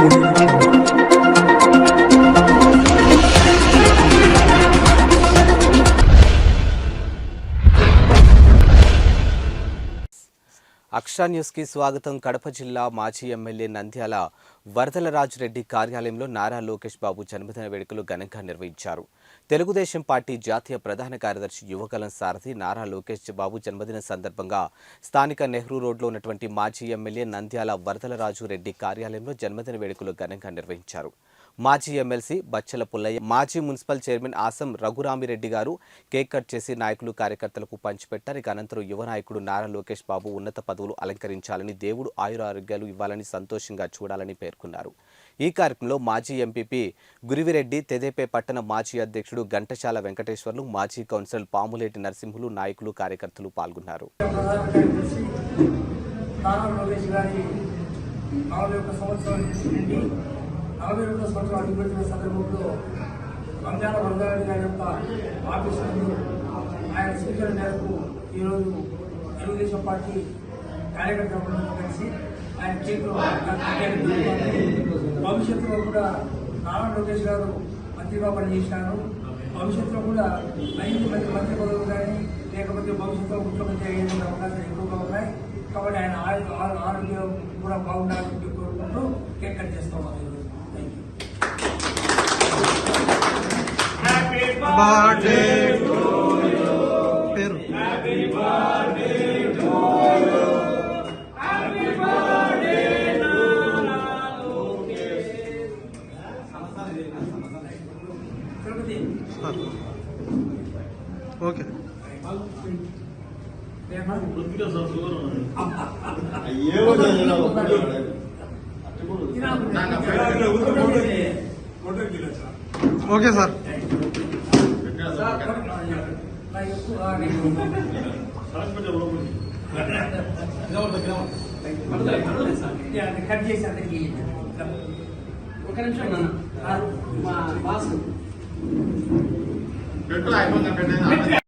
Thank you. అక్షా న్యూస్కి స్వాగతం కడప జిల్లా మాజీ ఎమ్మెల్యే నంద్యాల వరదలరాజురెడ్డి కార్యాలయంలో నారా లోకేష్ బాబు జన్మదిన వేడుకలు ఘనంగా నిర్వహించారు. తెలుగుదేశం పార్టీ జాతీయ ప్రధాన కార్యదర్శి యువకలం సారథి నారా లోకేష్ బాబు జన్మదిన సందర్భంగా స్థానిక నెహ్రూ రోడ్లో ఉన్నటువంటి మాజీ ఎమ్మెల్యే నంద్యాల వరదలరాజురెడ్డి రెడ్డి కార్యాలయంలో జన్మదిన వేడుకలు ఘనంగా నిర్వహించారు. మాజీ ఎమ్మెల్సీ బచ్చల పుల్లయ్య మాజీ మున్సిపల్ చైర్మన్ ఆసం రఘురామిరెడ్డి గారు కేక్ కట్ చేసి నాయకులు కార్యకర్తలకు పంచిపెట్టారు. ఇక అనంతరం యువ నాయకుడు నారా లోకేష్ బాబు ఉన్నత పదవులు అలంకరించాలని దేవుడు ఆయుర ఆరోగ్యాలు ఇవ్వాలని సంతోషంగా చూడాలని పేర్కొన్నారు. ఈ కార్యక్రమంలో మాజీ ఎంపీపీ గురివిరెడ్డి తెదేపే పట్టణ మాజీ అధ్యక్షుడు ఘంటశాల వెంకటేశ్వర్లు మాజీ కౌన్సిలర్ పాములేటి నరసింహులు నాయకులు కార్యకర్తలు పాల్గొన్నారు. ప్రధాన నలభై రెండో సంవత్సరం అడుగుపెట్టిన సందర్భంలో బంగార వరదారెడ్డి గారి యొక్క ఆఫీసులను ఆయన సూచన మేరకు ఈరోజు తెలుగుదేశం పార్టీ కార్యకర్తలతో కలిసి ఆయన చేతిలో భవిష్యత్తులో కూడా నారా లోకేష్ గారు మంత్రిగా పనిచేశారు. భవిష్యత్తులో కూడా ఐదు మంది మంత్రి పదవులు కానీ లేకపోతే భవిష్యత్తులో ముఖ్యమంత్రి అయ్యే అవకాశాలు ఎక్కువగా ఉన్నాయి. కాబట్టి ఆయన ఆరోగ్యం కూడా బాగుండాలని చెప్పి కోరుకుంటూ కేక్ కట్ చేస్తాం. బర్త్డే పేరు ఓకే? ఓకే సార్ కట్ చేసి అందరికీ ఇయ్యండి. ఒక నిమిషం నాన్న ఆ, మా బాస్ పెట్టి